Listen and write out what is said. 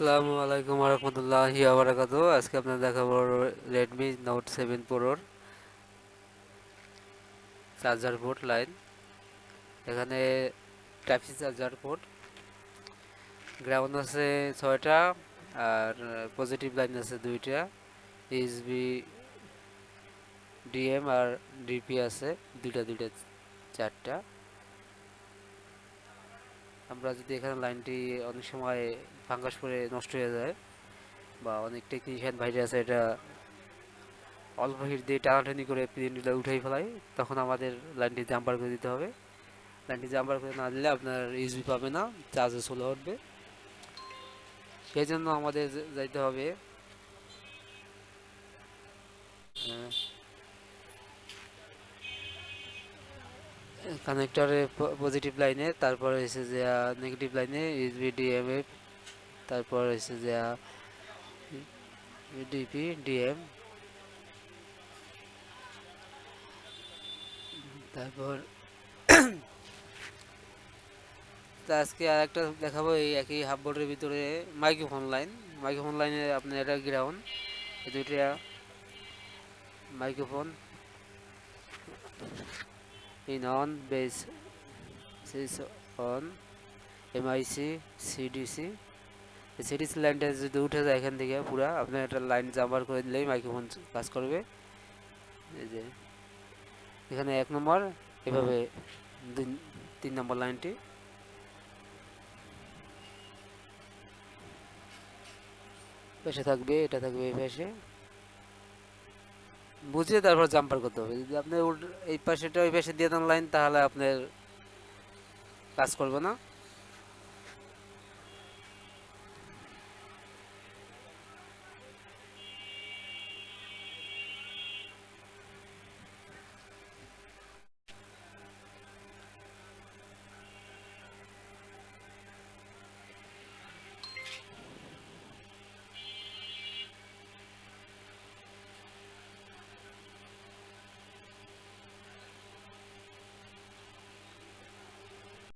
আসসালামু আলাইকুম রহমতুল্লাহি আবরাকাতু আজকে আপনাদের দেখাবো রেডমি নোট সেভেন প্রোর চার্জার পোর্ট লাইন এখানে type C charger port ground আছে ছয়টা আর পজিটিভ লাইন আছে দুইটা। ইউএসবি ডিএম আর ডিপি আছে। দুইটা দুইটা, চারটা। আমরা যদি এখানে লাইনটি অনেক সময় ফাঙ্গাস করে নষ্ট হয়ে যায় বা অনেক টেকনিশিয়ান ভাইরা আছে এটা অল্প হিট দিয়ে টানাটানি করে প্রিন্টটা উঠাই ফেলাই, তখন আমাদের লাইনটি জাম্পার করে দিতে হবে। লাইনটি জাম্পার করে না দিলে আপনার ইউজবি পাবে না চার্জে চলে উঠবে। সেই জন্য আমাদের যাইতে হবে। কানেক্টরে পজিটিভ লাইনে তারপর হয়েছে যে নেগেটিভ লাইনে ইউএসবি ডিএমএফ তারপর হয়েছে যে ডিপি ডিএম তারপর আজকে আর একটা দেখাবো, এই একই হাফ বোর্ডের ভিতরে মাইক্রোফোন লাইন মাইক্রোফোন লাইনে আপনার এটা গ্রাউন্ড দুইটা microphone in on base is on MIC CDC CDC লাইনটা যদি উঠে যায় এখান থেকে পুরা আপনার একটা লাইন জাম্পার করে দিলেই মাইক্রোফোন কাজ করবে। এই যে, এখানে এক নম্বর এভাবে তিন নম্বর লাইনটি পেশে থাকবে, এটা থাকবে এই পাশে। বুঝে তারপর জাম্পার করতে হবে। যদি আপনি এই পাশেটা ওই পাশে দিয়ে দেন লাইন তাহলে আপনার কাজ করবে না।